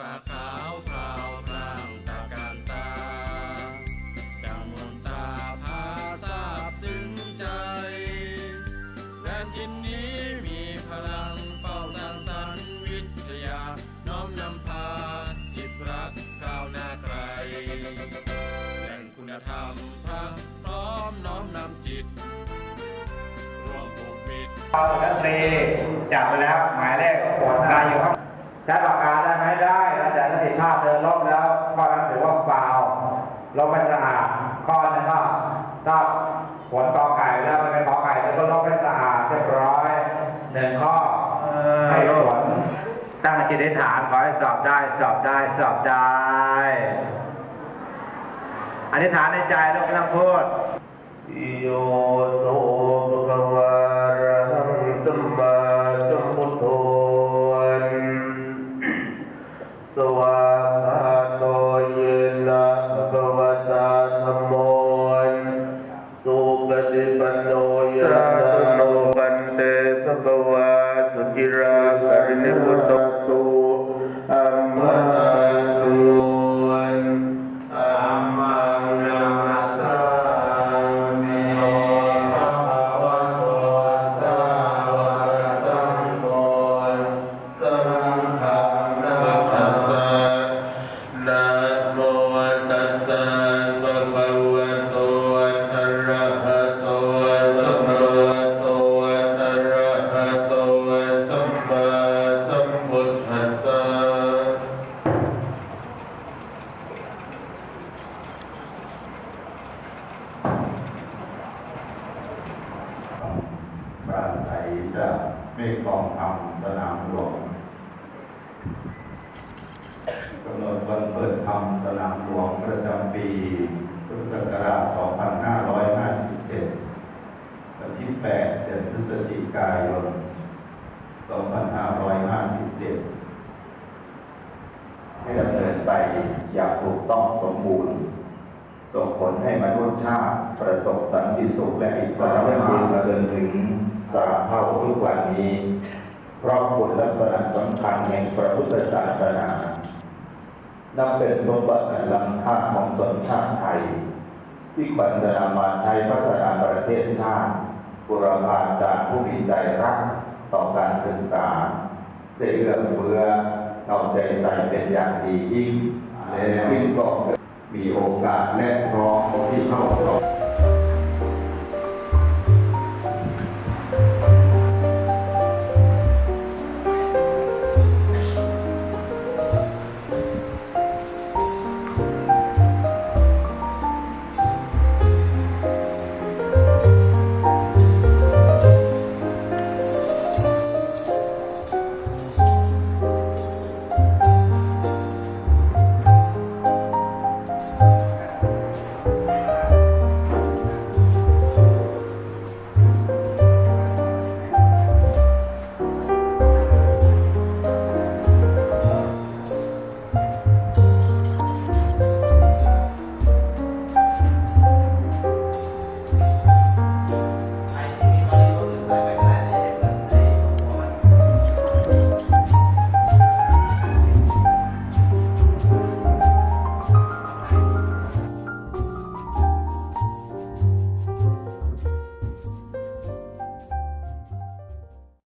ฟ้าขาวพราวพรางตาการตา ดังมนตาพาทราบซึ้งใจแผ่นดินนี้มีพลังเฝ้าสร้างสรรค์วิทยา น้อมนำพาจิตรักก้าวหน้าไกลแหล่งคุณธรรมพระพร้อมน้อมนำจิตรวมผูกมิตรเอานักเรียนจับไปแล้วหมายเลขปว ถ้าผิดพลาดเดินลบแล้วข้อนั้นถือว่าฟาวล์ลบไม่สะอาดข้อนั้นก็ถ้าผลกอไก่แล้วมันเป็นกอไก่จะต้องลบให้สะอาดเรียบร้อยหนึ่งข้อให้ผลตั้งจิตอธิษฐานขอให้สอบได้สอบได้สอบได้อธิษฐานในใจลูกไม่ต้องพูด ปราศัยจะไม่กองทำสนามหลวงกำหนดวันเปิดทำสนามหลวงประจำปีพุทธศักราช 2557 วันที่ 8 เดือนพฤศจิกายน 2557 ให้ดำเนินไปอย่างถูกต้องสมบูรณ์ ส่งผลให้มนุษยชาติประสบสันติสุขและอิสรภาพมาจนถึง ตราเท่าทุกวันนี้ เพราะคุณลักษณะสำคัญแห่งพระพุทธศาสนานับเป็นสมบัติอันล้ำค่าของชนชาติไทย ที่ควรจะนำมาใช้พัฒนาประเทศชาติบุรพาจากผู้มีใจรักต่อการศึกษาได้เอื้อเฟื้อเอาใจใส่เป็นอย่างดียิ่งและยิ่งก็มีโอกาสและพร้อมที่เข้าสอบ